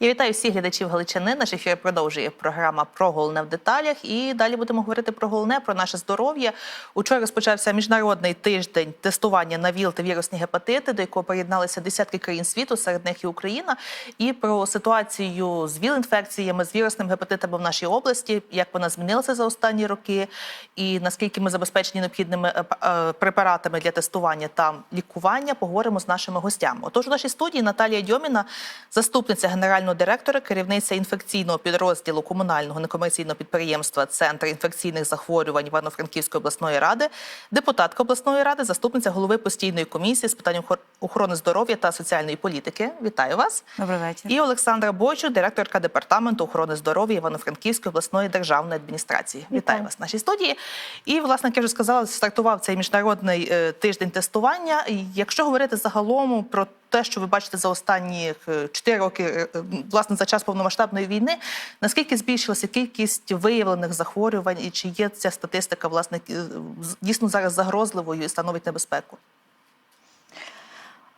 Я вітаю всіх глядачів Галичини. Наш ефір продовжує програма про головне в деталях. І далі будемо говорити про головне, про наше здоров'я. Учора розпочався міжнародний тиждень тестування на ВІЛ та вірусні гепатити, до якого приєдналися десятки країн світу, серед них і Україна. І про ситуацію з ВІЛ-інфекціями, з вірусним гепатитами в нашій області, як вона змінилася за останні роки, і наскільки ми забезпечені необхідними е, е, препаратами для тестування та лікування, поговоримо з нашими гостями. Отож, у нашій студії Наталія Дьоміна, заступниця генерального директора, керівниця інфекційного підрозділу комунального некомерційного підприємства Центр інфекційних захворювань Івано-Франківської обласної ради, депутатка обласної ради, заступниця голови постійної комісії з питань охор- охорони здоров'я та соціальної політики. Вітаю вас. Добрий вечір. І Олександра Бойчук, директорка департаменту охорони здоров'я Івано-Франківської обласної державної адміністрації. Вітаю, Вітаю. вас в нашій студії. І, власне, як я вже сказала, стартував цей міжнародний е, тиждень тестування. Якщо говорити загалом про те, що ви бачите за останні 4 роки, е, е, власне, за час повномасштабної війни, наскільки збільшилася кількість виявлених захворювань, і чи є ця статистика, власне, е, дійсно зараз загрозливою і становить небезпеку?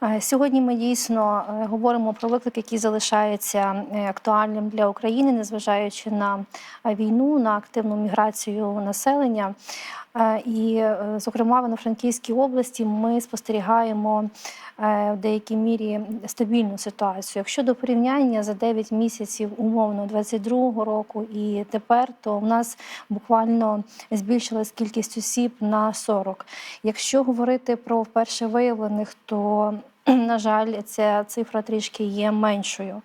Е, Сьогодні ми дійсно е, говоримо про виклик, який залишається е, актуальним для України, незважаючи на е, війну, на активну міграцію населення. Е, І, е, зокрема, в Івано-Франківській області ми спостерігаємо е, в деякій мірі стабільну ситуацію. Якщо до порівняння за 9 місяців умовно 22 року і тепер, то в нас буквально збільшилась кількість осіб на 40. Якщо говорити про вперше виявлених, то на жаль, ця цифра трішки є меншою.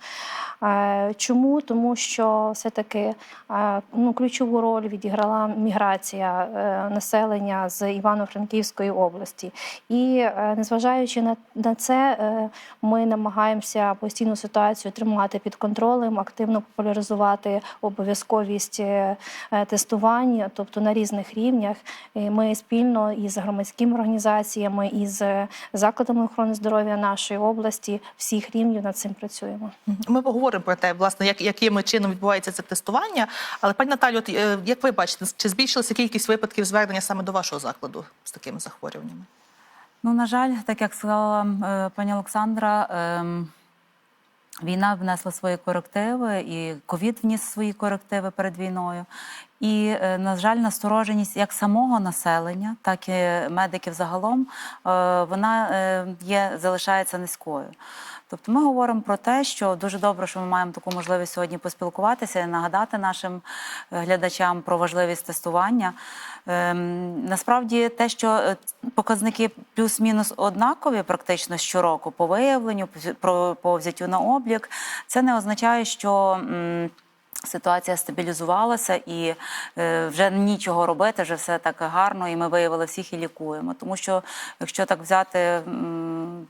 Е, Чому? Тому що все-таки е, ну, ключову роль відіграла міграція е, населення з Івано-Франківської області. І незважаючи на, це, ми намагаємося постійну ситуацію тримати під контролем, активно популяризувати обов'язковість тестування, тобто на різних рівнях. Ми спільно із громадськими організаціями, із закладами охорони здоров'я нашої області всіх рівнів над цим працюємо. Ми поговоримо про те, власне, як, яким чином відбувається це тестування. Але пані Наталю, от, е, як ви бачите, чи збільшилася кількість випадків звернення саме до вашого закладу з такими захворюваннями? Ну, на жаль, так як сказала е, пані Олександра, ем, війна внесла свої корективи, і ковід вніс свої корективи перед війною. І, е, на жаль, настороженість як самого населення, так і медиків загалом, е, вона е, є, залишається низькою. Тобто ми говоримо про те, що дуже добре, що ми маємо таку можливість сьогодні поспілкуватися і нагадати нашим е, глядачам про важливість тестування. Ем, насправді, те, що е, показники плюс-мінус однакові, практично щороку по виявленню, по- взяттю на облік, це не означає, що. м, Ситуація стабілізувалася і е, вже нічого робити, вже все так гарно, і ми виявили всіх і лікуємо. Тому що, якщо так взяти,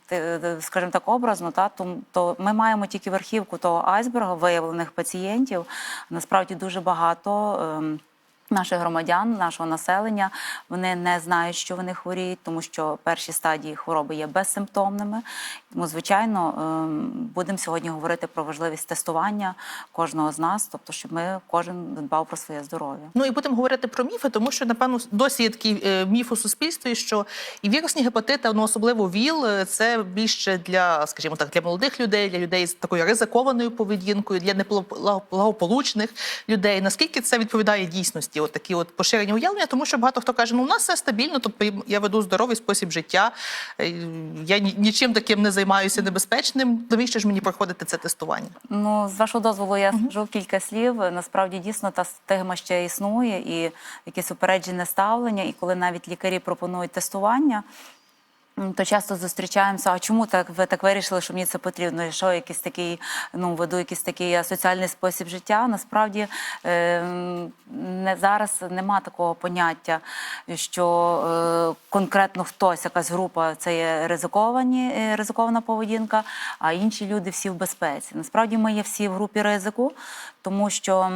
те, скажімо так, образно, та, то, ми маємо тільки верхівку того айсберга виявлених пацієнтів. Насправді дуже багато. Наших громадян, нашого населення, вони не знають, що вони хворіють, тому що перші стадії хвороби є безсимптомними. Тому, звичайно, ем, будемо сьогодні говорити про важливість тестування кожного з нас, тобто, щоб ми кожен дбав про своє здоров'я. Ну і будемо говорити про міфи, тому що напевно досі є такий е, міф у суспільстві, що і вірусні гепатити, ну особливо ВІЛ, е, це більше для, скажімо так, для молодих людей, для людей з такою ризикованою поведінкою, для неблагополучних людей. Наскільки це відповідає дійсності? От такі от поширені уявлення, тому що багато хто каже, ну у нас все стабільно, тобто я веду здоровий спосіб життя, е, я нічим таким не займаюся небезпечним. Навіщо ж мені проходити це тестування? Ну, з вашого дозволу, я скажу кілька слів. Насправді дійсно та стигма ще існує, і якесь упереджене ставлення. І коли навіть лікарі пропонують тестування. То часто зустрічаємося. А чому так ви так вирішили, що мені це потрібно? І що якийсь такий, ну веду якийсь такий асоціальний спосіб життя? Насправді е, не зараз нема такого поняття, що е, конкретно хтось, якась група, це є ризиковані, е, ризикована поведінка, а інші люди всі в безпеці. Насправді ми є всі в групі ризику, тому що.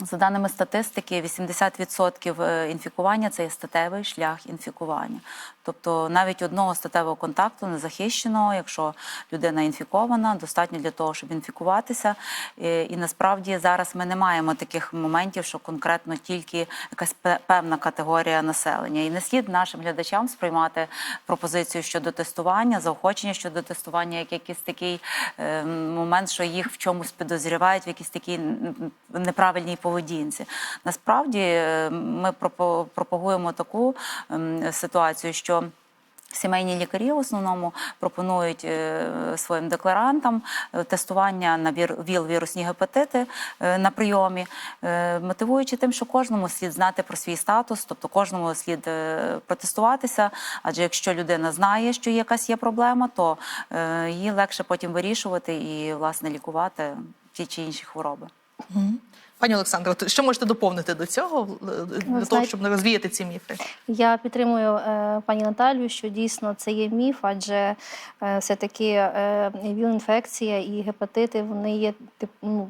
За даними статистики, 80% е, інфікування це є статевий шлях інфікування. Тобто навіть одного статевого контакту незахищеного, якщо людина інфікована, достатньо для того, щоб інфікуватися. Е, І насправді зараз ми не маємо таких моментів, що конкретно тільки якась пе- певна категорія населення. І не слід нашим глядачам сприймати пропозицію щодо тестування, заохочення щодо тестування, як якийсь такий е, момент, що їх в чомусь підозрівають, в якійсь такій м, неправильній поведінці. Насправді е, ми пропагуємо таку ем, ситуацію, що Сімейні лікарі в основному пропонують е, своїм декларантам е, тестування на вір- ВІЛ-вірусні гепатити на прийомі, мотивуючи тим, що кожному слід знати про свій статус, тобто кожному слід протестуватися. Адже якщо людина знає, що якась є проблема, то її легше потім вирішувати і власне лікувати ті чи інші хвороби. Пані Олександро, що можете доповнити до цього е, для того, щоб не розвіяти ці міфи? Я підтримую е, пані Наталію, що дійсно це є міф, адже е, все-таки е, ВІЛ-інфекція і гепатити вони є тип, ну,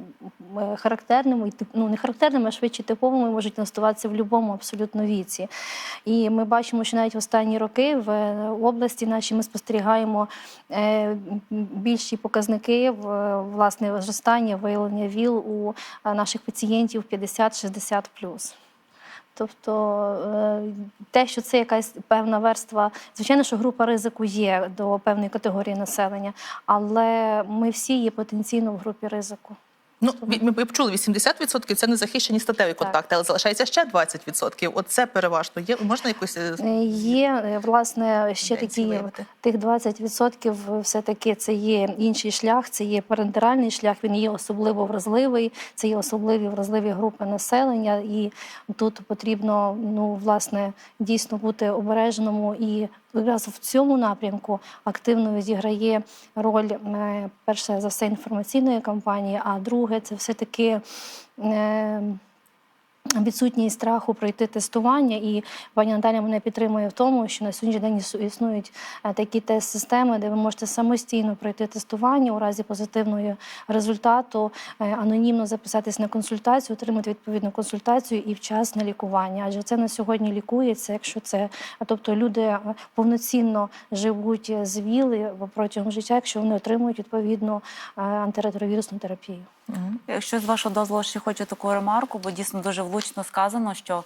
е, характерними, ну не характерними, а швидше типовими, можуть настуватися в будь-якому абсолютно віці. І ми бачимо, що навіть в останні роки в е, області нашій ми спостерігаємо е, більші показники в власне зростання виявлення ВІЛ у наших пацієнтів 50-60 Тобто е, те, що це якась певна верства, звичайно, що група ризику є до певної категорії населення, але ми всі є потенційно в групі ризику. Ну, ми почули 80% це незахищені статеві контакти, але залишається ще 20%. От це переважно є. Можна якось е, Е, Є е, власне ще такі тих 20% все таки це є інший шлях, це є парентеральний шлях. Він є особливо вразливий, це є особливі вразливі групи населення, і тут потрібно ну власне дійсно бути обережному і. Якраз в цьому напрямку активно відіграє роль перше за все інформаційної кампанії, а друге це все таки. Е, відсутність страху пройти тестування, і пані Наталя мене підтримує в тому, що на сьогоднішній день існують е, такі тест-системи, де ви можете самостійно пройти тестування у разі позитивного результату, е, анонімно записатись на консультацію, отримати відповідну консультацію і вчасне лікування. Адже це на сьогодні лікується, якщо це, тобто люди е, повноцінно живуть з ВІЛ протягом життя, якщо вони отримують відповідну антиретровірусну терапію. Якщо з вашого дозволу ще хочу таку ремарку, бо дійсно дуже влучно сказано, що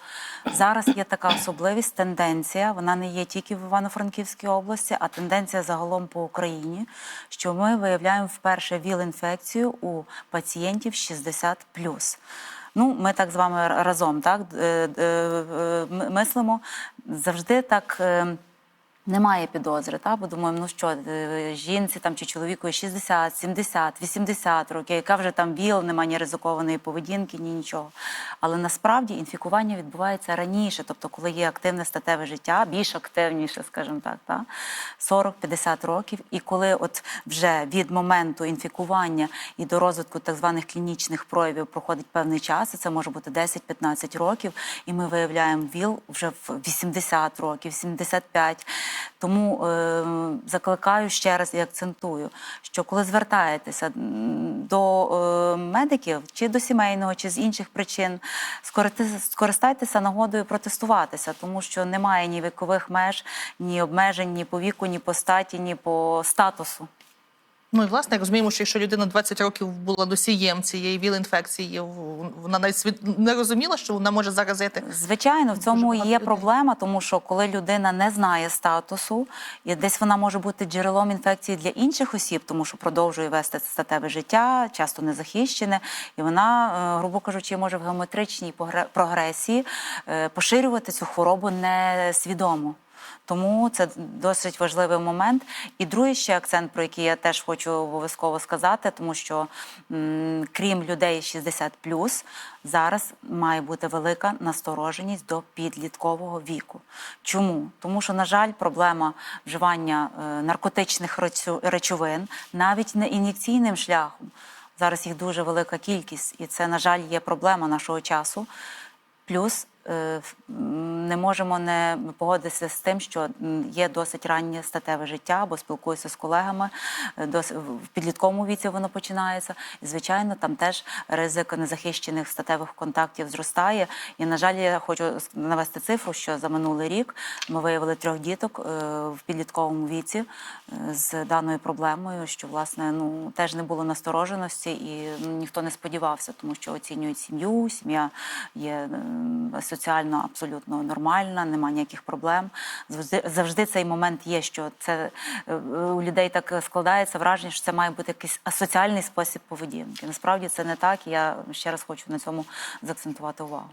зараз є така особливість, тенденція. Вона не є тільки в Івано-Франківській області, а тенденція загалом по Україні, що ми виявляємо вперше ВІЛ-інфекцію у пацієнтів 60 Ну, ми так з вами разом так е, е, е, мислимо завжди так. Немає підозри, та? бо думаємо, ну що, е, жінці там чи чоловіку 60, 70, 80 років, яка вже там ВІЛ, немає ні ризикованої поведінки, ні нічого. Але насправді інфікування відбувається раніше, тобто коли є активне статеве життя, більш активніше, скажімо так, та? 40-50 років. І коли от вже від моменту інфікування і до розвитку так званих клінічних проявів проходить певний час, і це може бути 10-15 років, і ми виявляємо ВІЛ вже в 80 років, 75. Тому е, закликаю ще раз і акцентую, що коли звертаєтеся до е, медиків чи до сімейного, чи з інших причин, скористайтеся нагодою протестуватися, тому що немає ні вікових меж, ні обмежень, ні по віку, ні по статі, ні по статусу. Ну і власне як розуміємо, що якщо людина 20 років була носієм цієї ВІЛ-інфекції, вона навіть не розуміла, що вона може заразити. Звичайно, в цьому є людей. проблема, тому що коли людина не знає статусу, і десь вона може бути джерелом інфекції для інших осіб, тому що продовжує вести статеве життя, часто незахищене, і вона, е, грубо кажучи, може в геометричній прогресії е, поширювати цю хворобу несвідомо. Тому це досить важливий момент. І другий ще акцент, про який я теж хочу обов'язково сказати, тому що м, крім людей 60 зараз має бути велика настороженість до підліткового віку. Чому? Тому що, на жаль, проблема вживання е, наркотичних речовин навіть не ін'єкційним шляхом. Зараз їх дуже велика кількість, і це, на жаль, є проблема нашого часу. Плюс не можемо не погодитися з тим, що є досить раннє статеве життя, бо спілкуюся з колегами. е, В підлітковому віці воно починається. І, звичайно, там теж ризик незахищених статевих контактів зростає. І, на жаль, я хочу навести цифру, що за минулий рік ми виявили трьох діток е, в підлітковому віці е, з даною проблемою, що власне ну теж не було настороженості, і ну, ніхто не сподівався, тому що оцінюють сім'ю. Сім'я є соціально абсолютно нормальна, нема ніяких проблем. Завжди, завжди цей момент є, що це е, у людей так складається враження, що це має бути якийсь асоціальний спосіб поведінки. Насправді це не так. Я ще раз хочу на цьому заакцентувати увагу.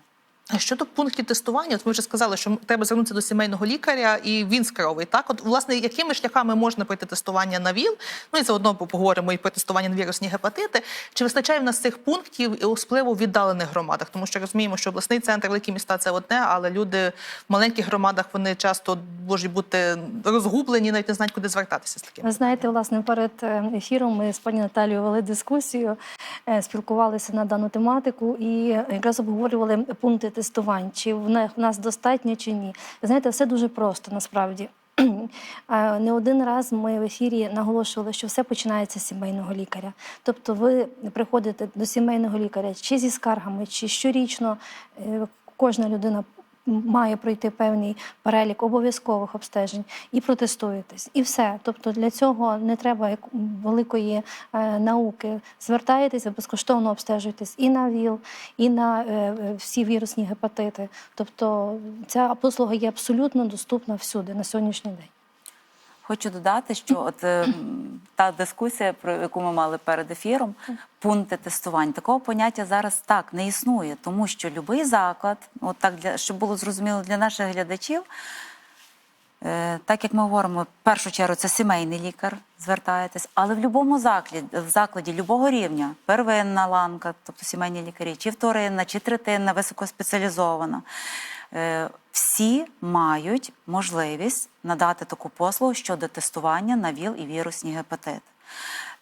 Щодо пунктів тестування, от ми вже сказали, що треба звернутися до сімейного лікаря, і він скеровує. Так, от власне, якими шляхами можна пройти тестування на ВІЛ? Ну і заодно поговоримо і про тестування на вірусні гепатити. Чи вистачає в нас цих пунктів і особливо в віддалених громадах? Тому що розуміємо, що обласний центр, великі міста це одне, але люди в маленьких громадах вони часто можуть бути розгублені, навіть не знають, куди звертатися з таким. Ви знаєте, власне, перед е, ефіром ми з пані Наталією вели дискусію, е, спілкувалися на дану тематику і якраз обговорювали пункти тестувань, чи в нас достатньо чи ні. Знаєте, все дуже просто насправді. Не один раз ми в ефірі наголошували, що все починається з сімейного лікаря. Тобто, ви приходите до сімейного лікаря чи зі скаргами, чи щорічно е, кожна людина має пройти певний перелік обов'язкових обстежень і протестуєтесь. І все. Тобто для цього не треба великої е, науки. Звертаєтесь, ви безкоштовно обстежуєтесь і на ВІЛ, і на е, е, всі вірусні гепатити. Тобто ця послуга є абсолютно доступна всюди на сьогоднішній день. Хочу додати, що от е, та дискусія, про яку ми мали перед ефіром, пункти тестувань, такого поняття зараз так не існує, тому що будь-який заклад, от так для щоб було зрозуміло для наших глядачів. Е, Так як ми говоримо, в першу чергу це сімейний лікар, звертаєтесь, але в будь-якому закладі, в закладі любого рівня, первинна ланка, тобто сімейні лікарі, чи вторинна, чи третинна, високоспеціалізована, е, всі мають можливість надати таку послугу щодо тестування на ВІЛ і вірусні гепатити.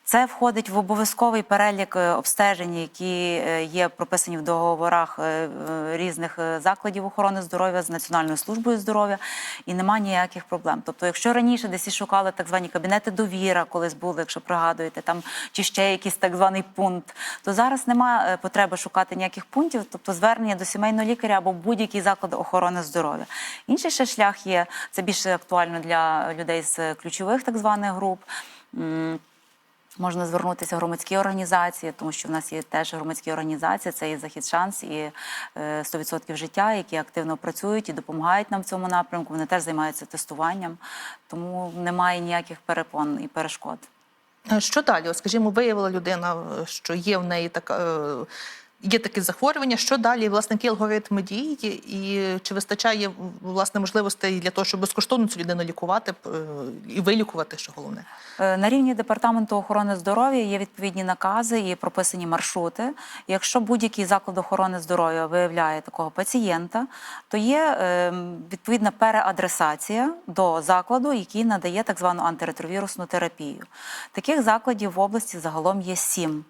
Це входить в обов'язковий перелік е, обстежень, які е, є прописані в договорах е, різних закладів охорони здоров'я з Національною службою здоров'я, і немає ніяких проблем. Тобто, якщо раніше десь шукали так звані кабінети довіра, колись були, якщо пригадуєте, там чи ще якийсь так званий пункт, то зараз немає потреби шукати ніяких пунктів, тобто звернення до сімейного лікаря або будь-який заклад охорони здоров'я. Інший ще шлях є це більше актуально для людей з ключових так званих груп. Можна звернутися в громадські організації, тому що в нас є теж громадські організації, це і захід шанс, і е, 100% життя, які активно працюють і допомагають нам в цьому напрямку. Вони теж займаються тестуванням, тому немає ніяких перепон і перешкод. Е, Що далі? Скажімо, виявила людина, е, що є в неї така. Є таке захворювання, що далі, власне, які алгоритми дії, і чи вистачає власне можливостей для того, щоб безкоштовно цю людину лікувати е, і вилікувати, що головне? Е, На рівні департаменту охорони здоров'я є відповідні накази і прописані маршрути. Якщо будь-який заклад охорони здоров'я виявляє такого пацієнта, то є е, відповідна переадресація до закладу, який надає так звану антиретровірусну терапію. Таких закладів в області загалом є сім.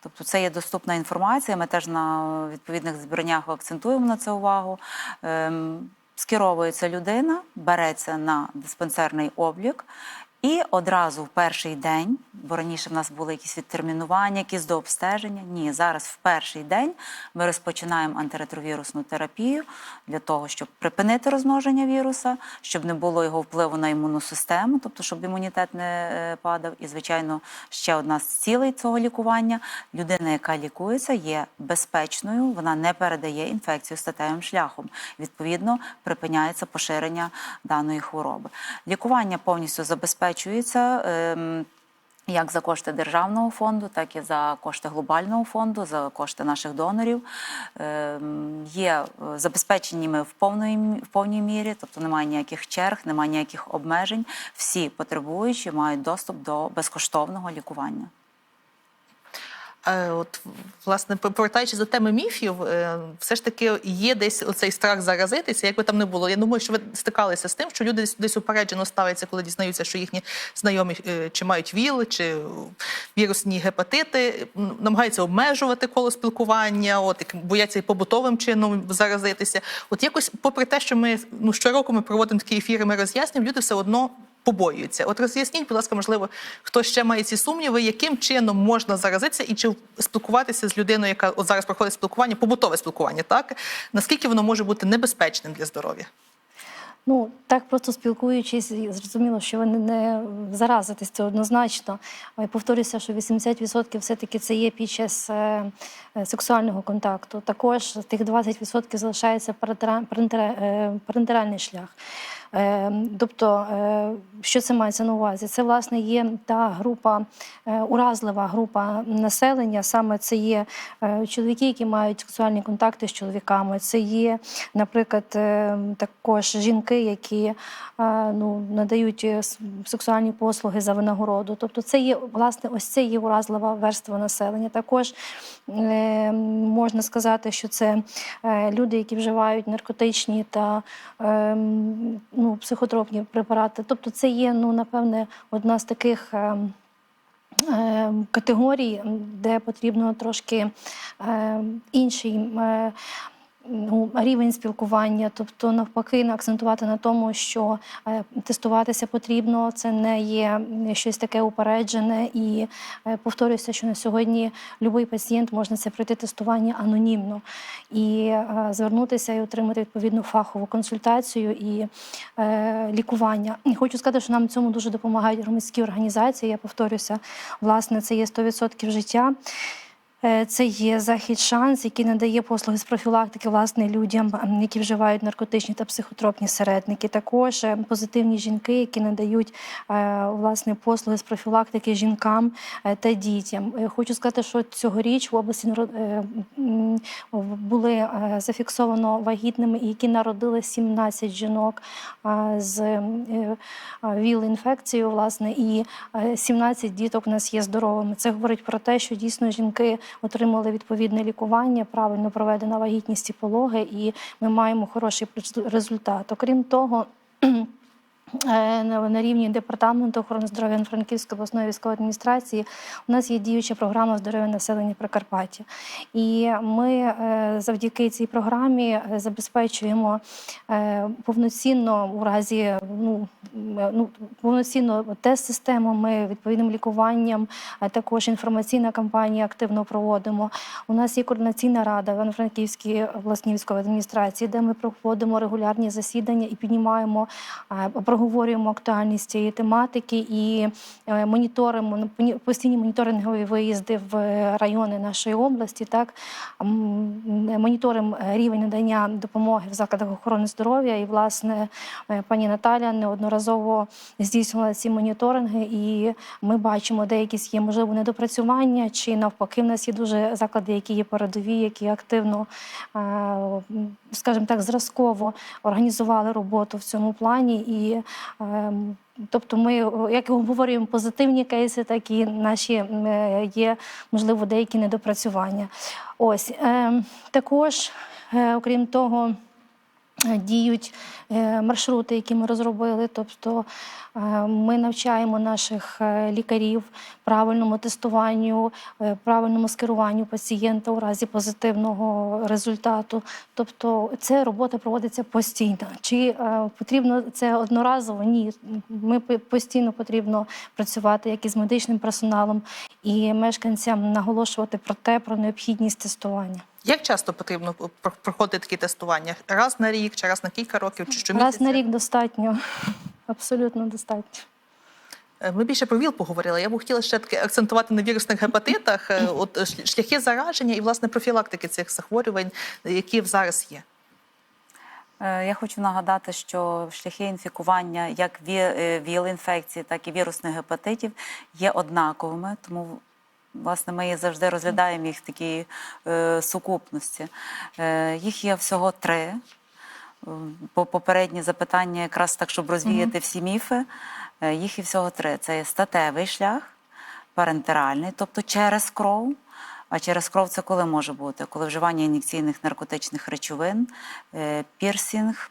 Тобто це є доступна інформація. Ми теж на відповідних збраннях акцентуємо на це увагу. Ем, Скеровується людина, береться на диспансерний облік. І одразу в перший день, бо раніше в нас були якісь відтермінування, якісь дообстеження. Ні, зараз в перший день ми розпочинаємо антиретровірусну терапію для того, щоб припинити розмноження віруса, щоб не було його впливу на імунну систему, тобто щоб імунітет не е, падав. І, звичайно, ще одна з цілей цього лікування: людина, яка лікується, є безпечною, вона не передає інфекцію статевим шляхом. Відповідно, припиняється поширення даної хвороби. Лікування повністю забезпечується. ем, як за кошти державного фонду, так і за кошти глобального фонду, за кошти наших донорів. Ем, Є е, забезпечені в повної, в повній мірі, тобто немає ніяких черг, немає ніяких обмежень. Всі потребуючі мають доступ до безкоштовного лікування. Е, От, власне, повертаючись до теми міфів, е, все ж таки є десь оцей страх заразитися, як би там не було. Я думаю, що ви стикалися з тим, що люди десь, десь упереджено ставляться, коли дізнаються, що їхні знайомі е, чи мають ВІЛ, чи вірусні гепатити, намагаються обмежувати коло спілкування, от бояться і побутовим чином заразитися. От якось, попри те, що ми ну щороку ми проводимо такі ефіри, ми роз'яснюємо, люди все одно побоюються. От роз'ясніть, будь ласка, можливо, хто ще має ці сумніви, яким чином можна заразитися і чи спілкуватися з людиною, яка от зараз проходить спілкування, побутове спілкування, так наскільки воно може бути небезпечним для здоров'я? Ну так просто спілкуючись, зрозуміло, що ви не- заразитесь це однозначно. Повторюся, що 80% все-таки це є під час е, е, сексуального контакту. Також тих 20% залишається парентера- парентера- е, парентеральний шлях. Е, Тобто, е, що це мається на увазі? Це власне є та група, е, уразлива група населення. Саме це є е, чоловіки, які мають сексуальні контакти з чоловіками. Це є, наприклад, також жінки, які ну, надають сексуальні послуги за винагороду. Тобто, це є власне ось це є уразлива верства населення. Також е, можна сказати, що це люди, які вживають наркотичні та е, ну, психотропні препарати. Тобто, це є, ну, напевне, одна з таких. е, е, Категорій, де потрібно трошки е, інший е, ну, рівень спілкування, тобто навпаки, акцентувати на тому, що е, тестуватися потрібно, це не є щось таке упереджене. І е, повторюся, що на сьогодні будь-який пацієнт можна це пройти тестування анонімно і е, звернутися і отримати відповідну фахову консультацію і лікування. Хочу сказати, що нам в цьому дуже допомагають громадські організації. Я повторюся, власне, це є 100% життя. Е, Це є захід шанс, який надає послуги з профілактики власне людям, які вживають наркотичні та психотропні середники. Також е, позитивні жінки, які надають е, власне послуги з профілактики жінкам та дітям. Хочу сказати, що цьогоріч в області були зафіксовано вагітними, які народили 17 жінок з ВІЛ-інфекцією, власне, і е, 17 діток у нас є здоровими. Це говорить про те, що дійсно жінки отримали відповідне лікування, правильно проведена вагітність і пологи, і ми маємо хороший результат. Окрім того. е, На рівні департаменту охорони здоров'я Франківської обласної військової адміністрації у нас є діюча програма здоров'я населення Прикарпаття. І ми е, завдяки цій програмі е, забезпечуємо повноцінно у разі ну, ну, повноцінно тест-систему, ми відповідним лікуванням, також інформаційна кампанія активно проводимо. У нас є координаційна рада в Івано-Франківській обласній військовій адміністрації, де ми проводимо регулярні засідання і піднімаємо, е, проговорюємо актуальність цієї тематики і е, моніторимо ну, постійні моніторингові виїзди в райони нашої області. Так моніторимо е, рівень надання допомоги в закладах охорони здоров'я. І, власне, е, пані Наталя неодноразово здійснювала ці моніторинги, і ми бачимо, де якісь є можливо недопрацювання, чи навпаки, в нас є дуже заклади, які є передові, які активно, е, скажімо так, зразково організували роботу в цьому плані. І Тобто ми як обговорюємо позитивні кейси, так і наші е, є, можливо, деякі недопрацювання. Ось ем, також, е, окрім того, е, діють е, маршрути, які ми розробили. Тобто е, ми навчаємо наших е, лікарів правильному тестуванню, е, правильному скеруванню пацієнта у разі позитивного результату. Тобто, ця робота проводиться постійно. Чи е, потрібно це одноразово? Ні. Ми постійно потрібно працювати як із медичним персоналом і мешканцям наголошувати про те, про необхідність тестування. Як часто потрібно проходити такі тестування? Раз на рік, чи раз на кілька років, чи щомісяця? Раз на рік достатньо, абсолютно достатньо. Е, Ми більше про ВІЛ поговорили. Я б хотіла ще таки акцентувати на вірусних гепатитах, е, от е, шляхи зараження і власне профілактики цих захворювань, які зараз є. Я хочу нагадати, що шляхи інфікування як ВІЛ-інфекції, так і вірусних гепатитів є однаковими, тому власне ми завжди розглядаємо їх в такій е, сукупності. Е, Їх є всього три. Е, По попередні запитання, якраз так, щоб розвіяти всі міфи, е, їх і всього три: це є статевий шлях, парентеральний, тобто через кров, А через кров це коли може бути? Коли вживання ін'єкційних наркотичних речовин, пірсінг,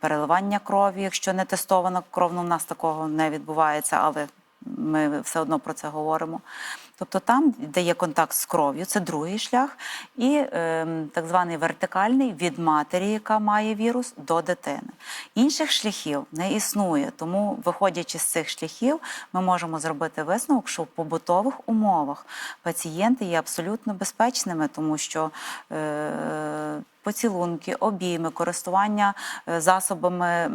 переливання крові, якщо не тестована кров, ну в нас такого не відбувається, але ми все одно про це говоримо. Тобто там, де є контакт з кров'ю, це другий шлях, і е, так званий вертикальний від матері, яка має вірус, до дитини. Інших шляхів не існує, тому, виходячи з цих шляхів, ми можемо зробити висновок, що в побутових умовах пацієнти є абсолютно безпечними, тому що е, поцілунки, обійми, користування е, засобами.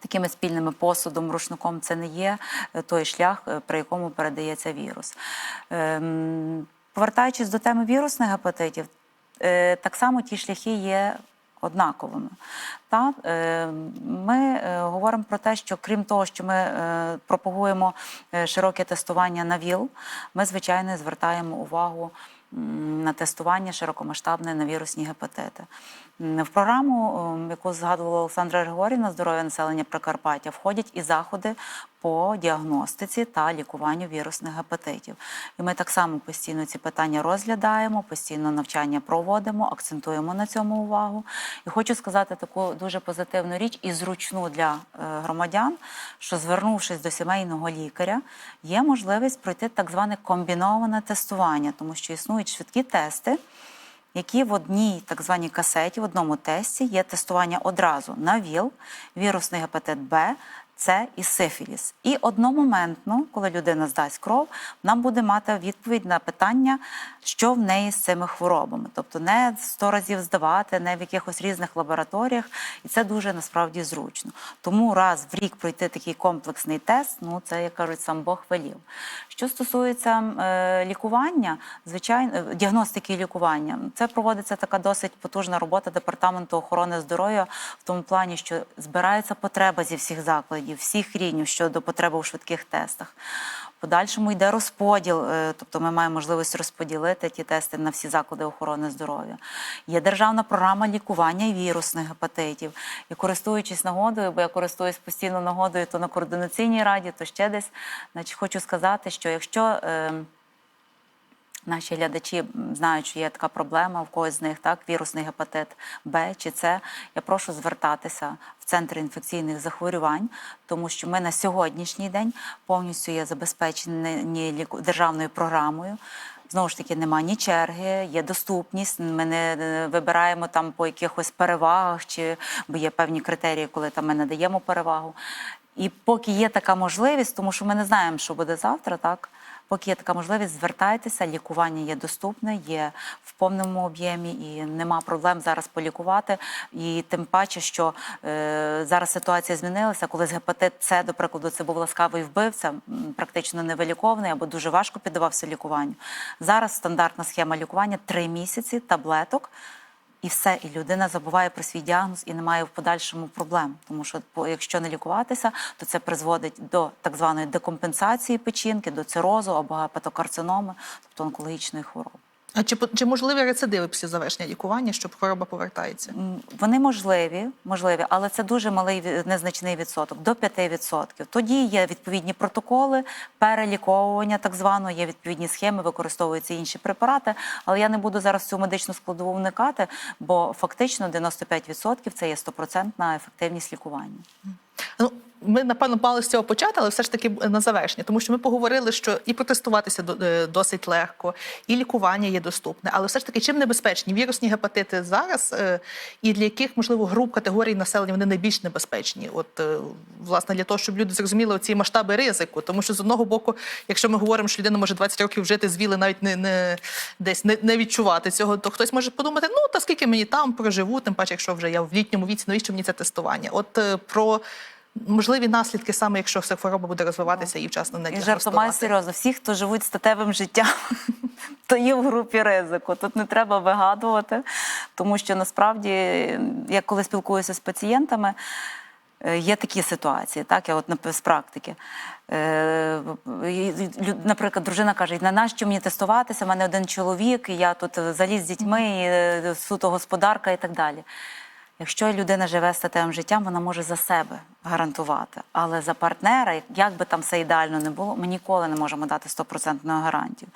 Такими спільними посудом, рушником це не є е, той шлях, е, при якому передається вірус. Ем, Повертаючись до теми вірусних гепатитів, е, так само ті шляхи є однаковими. Та, ми говоримо про те, що крім того, що ми пропагуємо широке тестування на ВІЛ, ми, звичайно, звертаємо увагу на тестування широкомасштабне на вірусні гепатити. В програму, ем, яку згадувала Олександра Григорівна, здоров'я населення Прикарпаття, входять і заходи по діагностиці та лікуванню вірусних гепатитів. І ми так само постійно ці питання розглядаємо, постійно навчання проводимо, акцентуємо на цьому увагу. І хочу сказати таку дуже позитивну річ і зручну для е, громадян, що звернувшись до сімейного лікаря, є можливість пройти так зване комбіноване тестування, тому що існують швидкі тести які в одній так званій касеті, в одному тесті є тестування одразу на ВІЛ, вірусний гепатит Б, С і сифіліс. І одномоментно, коли людина здасть кров, нам буде мати відповідь на питання, що в неї з цими хворобами. Тобто не сто разів здавати, не в якихось різних лабораторіях, і це дуже насправді зручно. Тому раз в рік пройти такий комплексний тест, ну це як кажуть, сам Бог велів. Що стосується е, лікування, звичайно, е, діагностики і лікування, це проводиться така досить потужна робота департаменту охорони здоров'я в тому плані, що збирається потреба зі всіх закладів, всіх рівнів щодо потреби у швидких тестах. Подальшому йде розподіл, е, тобто ми маємо можливість розподілити ті тести на всі заклади охорони здоров'я. Є державна програма лікування вірусних гепатитів. І користуючись нагодою, бо я користуюсь постійно нагодою, то на координаційній раді, то ще десь. Значить, хочу сказати, що якщо е, Наші глядачі знають, що є така проблема в когось з них, так, вірусний гепатит Б чи С. Я прошу звертатися в центр інфекційних захворювань, тому що ми на сьогоднішній день повністю є забезпечені державною програмою. Знову ж таки, немає ні черги, є доступність. Ми не е, вибираємо там по якихось перевагах, чи бо є певні критерії, коли там ми надаємо перевагу. І поки є така можливість, тому що ми не знаємо, що буде завтра, так. Поки є така можливість, звертайтеся, лікування є доступне, є в повному об'ємі і нема проблем зараз полікувати. І тим паче, що е, зараз ситуація змінилася, коли з гепатит С, до прикладу, це був ласкавий вбивця, практично невиліковний або дуже важко піддавався лікуванню. Зараз стандартна схема лікування три місяці таблеток. І все, і людина забуває про свій діагноз і не має в подальшому проблем. Тому що якщо не лікуватися, то це призводить до так званої декомпенсації печінки, до цирозу або гепатокарциноми, тобто онкологічної хвороби. А чи, чи можливі рецидиви після завершення лікування, щоб хвороба повертається? Вони можливі, можливі, але це дуже малий незначний відсоток, до 5%. Тоді є відповідні протоколи переліковування, так звано, є відповідні схеми, використовуються інші препарати. Але я не буду зараз цю медичну складову вникати, бо фактично 95% це є стопроцентна ефективність лікування. Ну, ми напевно мали з цього почати, але все ж таки на завершення, тому що ми поговорили, що і протестуватися е, досить легко, і лікування є доступне. Але все ж таки, чим небезпечні вірусні гепатити зараз, е, і для яких можливо груп категорій населення вони найбільш небезпечні? От е, власне для того, щоб люди зрозуміли ці масштаби ризику. Тому що з одного боку, якщо ми говоримо, що людина може 20 років жити з віли, навіть не, не десь не, не відчувати цього, то хтось може подумати, ну та скільки мені там проживу, тим паче, якщо вже я в літньому віці, навіщо мені це тестування? От про можливі наслідки, саме якщо ця хвороба буде розвиватися і вчасно не І жартома серйозно. Всі, хто живуть статевим життям, то є в групі ризику. Тут не треба вигадувати, тому що насправді, я коли спілкуюся з пацієнтами, е, є такі ситуації, так, я от з практики. Е, Наприклад, дружина каже: на нащо мені тестуватися? У мене один чоловік, і я тут заліз з дітьми, і е, суто господарка і так далі. Якщо людина живе статевим життям, вона може за себе гарантувати. Але за партнера, як- би там все ідеально не було, ми ніколи не можемо дати стопроцентної гарантію.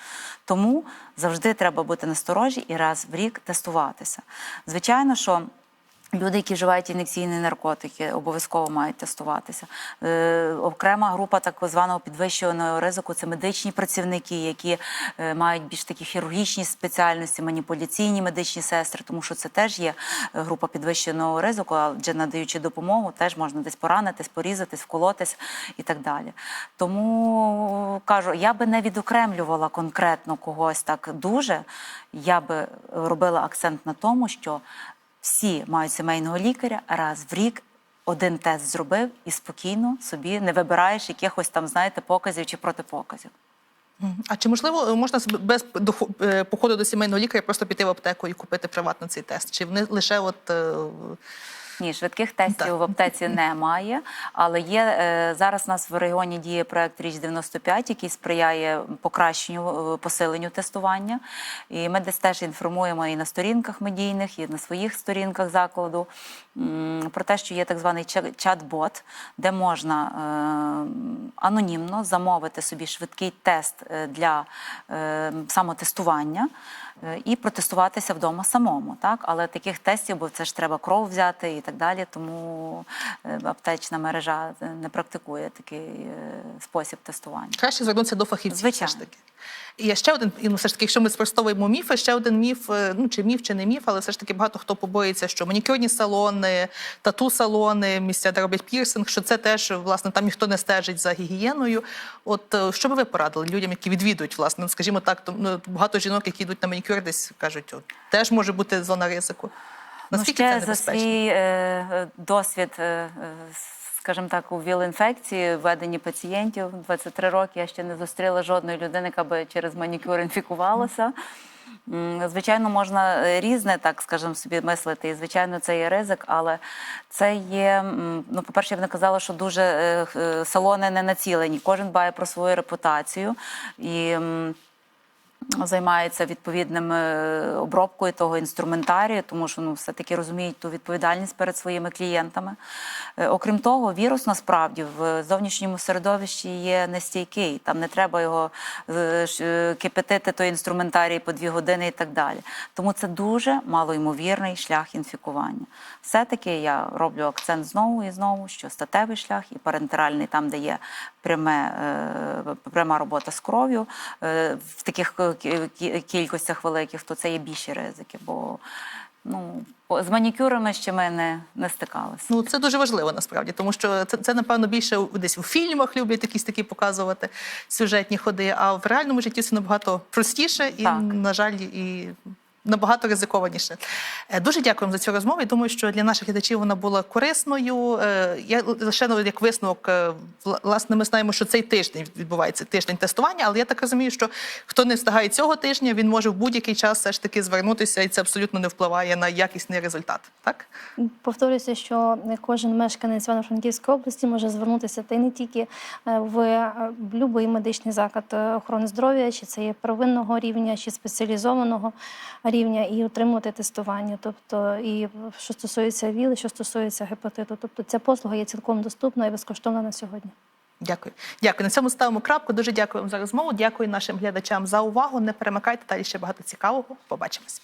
Тому завжди треба бути насторожі і раз в рік тестуватися. Звичайно, що. Люди, які вживають ін'єкційні наркотики, обов'язково мають тестуватися. Е, окрема група так званого підвищеного ризику це медичні працівники, які е, мають більш такі хірургічні спеціальності, маніпуляційні медичні сестри, тому що це теж є е, група підвищеного ризику, адже надаючи допомогу, теж можна десь поранитись, порізатись, вколотись і так далі. Тому кажу, я би не відокремлювала конкретно когось так дуже. Я би робила акцент на тому, що всі мають сімейного лікаря раз в рік. Один тест зробив і спокійно собі не вибираєш якихось там, знаєте, показів чи протипоказів. А чи можливо можна без е, походу до сімейного лікаря просто піти в аптеку і купити приватно цей тест? Чи вони лише от е, Ні, швидких тестів Так. в аптеці немає, але є е, зараз. У нас в регіоні діє проект Річ 95 який сприяє покращенню е, посиленню тестування. І ми десь теж інформуємо і на сторінках медійних, і на своїх сторінках закладу про те, що є так званий чат-бот, де можна е, анонімно замовити собі швидкий тест для самотестування. Е, І протестуватися вдома самому, так але таких тестів, бо це ж треба кров взяти і так далі. Тому е, аптечна мережа е, не практикує такий спосіб тестування. краще звернутися до фахівців? Звичайно. Все ж таки. І ще один, і, ну, все ж таки, якщо ми спростовуємо міфи, ще один міф, е, ну чи міф, чи не міф, але все ж таки багато хто побоїться, що манікюрні салони, тату-салони, місця, де роблять пірсинг, що це теж власне там ніхто не стежить за гігієною. От е, що би ви порадили людям, які відвідують, власне, ну, скажімо так, то, ну, багато жінок, які йдуть на манікюр, десь кажуть, от, теж може бути зона ризику. Наскільки ну, це ще за небезпечно? свій е, е, досвід, е, скажімо так, у ВІЛ-інфекції, введенні пацієнтів 23 роки. Я ще не зустріла жодної людини, яка би через манікюр інфікувалася. Звичайно, можна е, різне, так скажемо собі, мислити, і звичайно, це є ризик, але це є. Ну, по-перше, я б не казала, що дуже е, е, салони не націлені. Кожен дбає про свою репутацію і. М, займаються відповідним е, обробкою того інструментарію, тому що ну все-таки розуміють ту відповідальність перед своїми клієнтами. Е, Окрім того, вірус насправді в зовнішньому середовищі є нестійкий. Там не треба його е, кипятити, той інструментарій по дві години і так далі. Тому це дуже малоймовірний шлях інфікування. Все-таки я роблю акцент знову і знову, що статевий шлях і парентеральний, там, де є пряме, пряма робота з кров'ю, в таких кількостях великих, то це є більші ризики. Бо ну, з манікюрами ще ми не, не стикалися. Ну, це дуже важливо насправді, тому що це, це напевно більше десь у фільмах люблять якісь такі показувати сюжетні ходи, а в реальному житті це набагато простіше і, Так. на жаль, і. Набагато ризикованіше. Е, Дуже дякуємо за цю розмову. Я думаю, що для наших глядачів вона була корисною. Е, Я лише як висновок, е, власне, ми знаємо, що цей тиждень відбувається тиждень тестування, але я так розумію, що хто не встигає цього тижня, він може в будь-який час все ж таки звернутися, і це абсолютно не впливає на якісний результат. Так? Повторюся, що кожен мешканець Івано-Франківської області може звернутися та й не тільки в будь-який медичний заклад охорони здоров'я, чи це є первинного рівня, чи спеціалізованого рівня, і отримувати тестування. Тобто, і що стосується ВІЛ, що стосується гепатиту. Тобто ця послуга є цілком доступна і безкоштовна на сьогодні. Дякую. Дякую. На цьому ставимо крапку. Дуже дякую вам за розмову. Дякую нашим глядачам за увагу. Не перемикайте далі ще багато цікавого. Побачимось.